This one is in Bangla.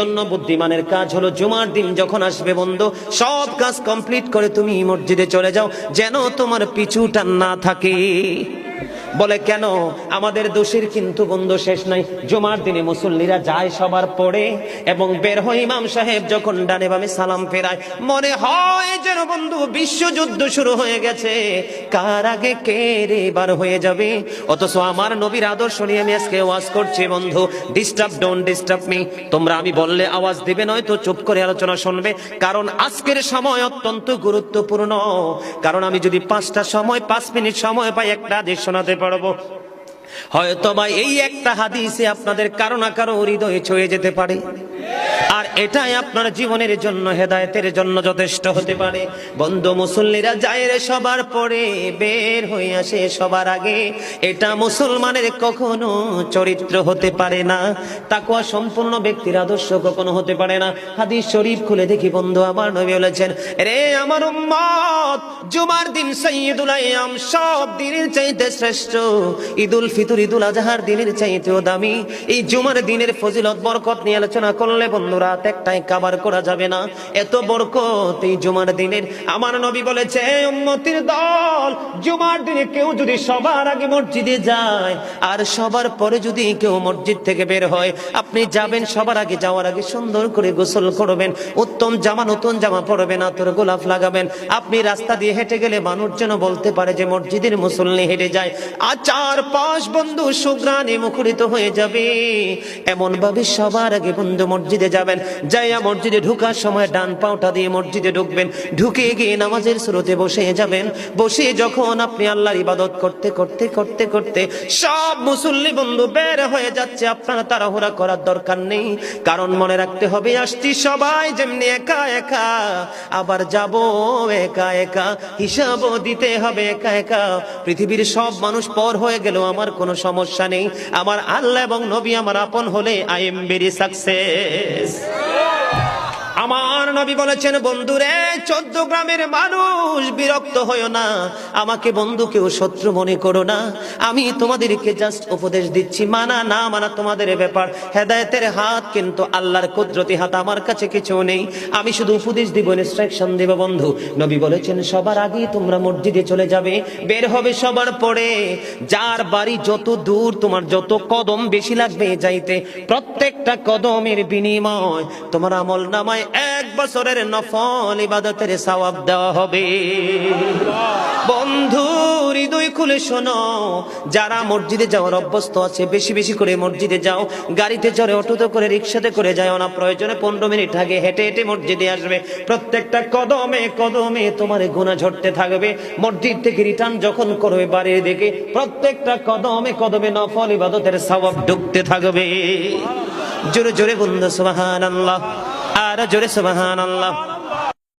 জন্য বুদ্ধিমানের কাজ হলো জুমার দিন যখন আসবে বন্ধু, সব কাজ কমপ্লিট করে তুমি মসজিদে চলে যাও, যেন তোমার পিছুটা না থাকে। বলে, কেন? আমাদের দোষের কিন্তু বন্ধু শেষ নাই জুমার দিনে মুসল্লিরা যায় সবার পরে এবং বের হয় ইমাম সাহেব যখন ডানে বামে সালাম ফেরায়। মনে হয় যেন বন্ধু, বিশ্বযুদ্ধ শুরু হয়ে গেছে। কার আগে কে রে এবার হয়ে যাবে? অথচ আমার নবীর আদর্শ নিয়ে আমি আজকে ওয়াজ করছি, বন্ধু। ডিস্টার্ব ডোন্ট ডিস্টার্ব মি তোমরা আমি বললে আওয়াজ দিবে নয় তো চুপ করে আলোচনা শুনবে। কারণ আজকের সময় অত্যন্ত গুরুত্বপূর্ণ। কারণ আমি যদি পাঁচটা সময়, পাঁচ মিনিট সময় পাই, একটা আদেশ শোনাতে পারব। হয়তো বা এই একটা হাদিসে আপনাদের কারও না কারও হৃদয়ে ছয়ে যেতে পারে। আর এটাই আপনার জীবনের জন্য, হেদায়েতের জন্য যথেষ্ট হতে পারে। বন্ধু মুসল্লিরা যায় রে সবার পরে, বের হয়ে আসে সবার আগে। এটা মুসলমানের কখনো চরিত্র হতে পারে না। তাকুয়া সম্পূর্ণ ব্যক্তির আদর্শ কখনো হতে পারে না। হাদিস শরীফ খুলে দেখি, বন্ধু, আমার নবী বলেছেন, রে আমার উম্মত, জুমার দিন সৈয়দুল আয়াম সব দিনের চাইতে শ্রেষ্ঠ। ঈদুল ফিতর, ঈদুল আজহার দিনের চাইতেও দামি। এই জুমার দিনের ফজিলত, বরকত নিয়ে আলোচনা করলে, বন্ধু রাত একটাই কাবার করা যাবে না। এত বরকত এই জুমার দিনের। আমার নবী বলেছে উম্মতির দল, জুমার দিনে কেউ যদি সবার আগে মসজিদে যায়, আর সবার পরে যদি কেউ মসজিদ থেকে বের হয়, আপনি যাবেন সবার আগে, যাওয়ার আগে সুন্দর করে গোসল করবেন। উত্তম জামা, নতুন জামা পরবেন, আতর গোলাপ লাগাবেন। আপনি রাস্তা দিয়ে হেঁটে গেলে মানুষ যেন বলতে পারে যে মসজিদের মুসল্লি হেঁটে যায়। আর চার পাঁচ বন্ধু সুগ্রানে মুখরিত হয়ে যাবে। এমন ভাবে সবার আগে বন্ধু মসজিদে যাবেন। যাইয়া মসজিদে ঢুকার সময় ডান পাওটা দিয়ে মসজিদে ঢুকবেন। ঢুকে গিয়ে নামাজের স্রোতে বসে যাবেন। বসে যখন আপনি আল্লাহর ইবাদত করতে করতে করতে করতে সব মুসল্লি বন্ধু বের হয়ে যাচ্ছে। আপনারা তাড়াহুড়া করার দরকার নেই। কারণ মনে রাখতে হবে, আসছি সবাই যেমনি একা একা। আবার যাব একা একা। হিসাবও দিতে হবে, একা একা। পৃথিবীর সব মানুষ পর হয়ে গেল, আমার কোনো সমস্যা নেই। আমার আল্লাহ এবং নবী আমার আপন হলে আই এম ভেরি সাকসেস। আমার নবী বলেছেন, বন্ধুরে, চোদ্দ গ্রামের মানুষ বিরক্ত হইও না। আমাকে বন্ধু কেউ শত্রু মনে করো না। আমি তোমাদেরকে জাস্ট উপদেশ দিচ্ছি। মানা না মানা তোমাদের ব্যাপার। হেদায়েতের হাত কিন্তু আল্লাহর কুদরতি হাত আমার কাছে কিছু নেই। আমি শুধু উপদেশ দিব ইনস্ট্রাকশন দিব, বন্ধু। নবী বলেছেন, সবার আগে তোমরা মসজিদে চলে যাবে। বের হবে সবার পরে। যার বাড়ি যত দূর, তোমার যত কদম বেশি লাগবে যাইতে। প্রত্যেকটা কদমের বিনিময় তোমার আমল নামায় এক বছরের নফল ইবাদতের সওয়াব দেওয়া হবে। বন্ধু, হৃদয় খুলে শোনো। যারা মসজিদে যাওয়ার অভ্যস্ত আছে, বেশি বেশি করে মসজিদে যাও। গাড়িতে চড়ে, অটোতে করে, রিক্সাতে করে যাও না। প্রয়োজনে পনেরো মিনিট আগে হেঁটে হেঁটে মসজিদে আসবে। প্রত্যেকটা কদমে কদমে তোমার গুণা ঝরতে থাকবে। মসজিদ থেকে রিটার্ন যখন করবে বাড়ির দিকে, প্রত্যেকটা কদমে কদমে নফল ইবাদতের সওয়াব ঢুকতে থাকবে। জোরে জোরে বন্ধু সুবহানাল্লাহ। আর জোরে সুবহানাল্লাহ।